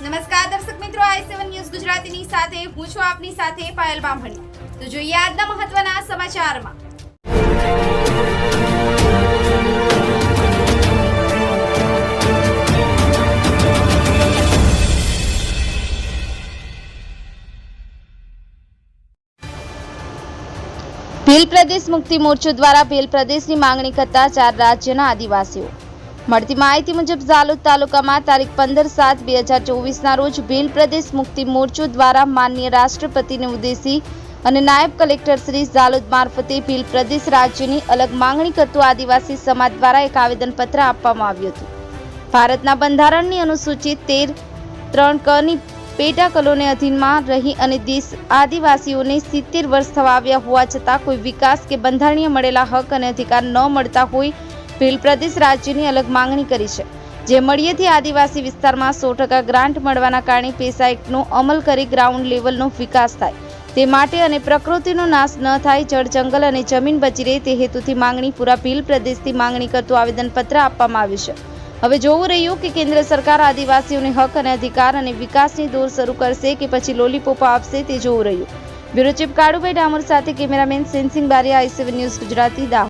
નમસ્કાર દર્શક મિત્રો, આઈ સેવન ન્યૂઝ ગુજરાતીની સાથે, હું છું આપની સાથે પાયલ બામણી. તો જોઈએ આજના મહત્વના સમાચારમાં. ભીલ પ્રદેશ મુક્તિ મોરચો દ્વારા ભીલ પ્રદેશની માંગણી કરતા ચાર રાજ્યના આદિવાસીઓ. મળતી માહિતી મુજબ ઝાલોદ તાલુકામાં તારીખ પંદર સાત બે હજાર ચોવીસના રોજ ભીલ પ્રદેશ મુક્તિ મોરચો દ્વારા માનનીય રાષ્ટ્રપતિને ઉદ્દેશી અને નાયબ કલેક્ટર શ્રી ઝાલોદ મારફતે ભીલ પ્રદેશ રાજ્યની અલગ માંગણી કરતું આદિવાસી સમાજ દ્વારા એક આવેદનપત્ર આપવામાં આવ્યું હતું. ભારતના બંધારણની અનુસૂચિત તેર ત્રણ કની પેટા કલોને અધીનમાં રહી અને દેશ આદિવાસીઓને સિત્તેર વર્ષ થવા આવ્યા હોવા છતાં કોઈ વિકાસ કે બંધારણીય મળેલા હક અને અધિકાર ન મળતા હોય ભીલ પ્રદેશ રાજ્યની અલગ માંગણી કરી છે. જે મળીએથી આદિવાસી વિસ્તારમાં સો ટકા ગ્રાન્ટ મળવાના કારણે પેસા એક્ટનો અમલ કરી ગ્રાઉન્ડ લેવલનો વિકાસ થાય. તે માટે અને પ્રકૃતિનો નાશ ન થાય, જળ જંગલ અને જમીન બચી રહે તે હેતુથી માંગણી પૂરા ભીલ પ્રદેશથી માંગણી કરતું આવેદનપત્ર આપવામાં આવ્યું છે. હવે જોવું રહ્યું કે કેન્દ્ર સરકાર આદિવાસીઓને હક અને અધિકાર અને વિકાસની દોર શરૂ કરશે કે પછી લોલીપોપો આપશે તે જોવું રહ્યું. બ્યુરો ચીફ કાળુભાઈ ડામોર સાથે cameraman Sensing Bariya ICV news Gujarati, Dahod.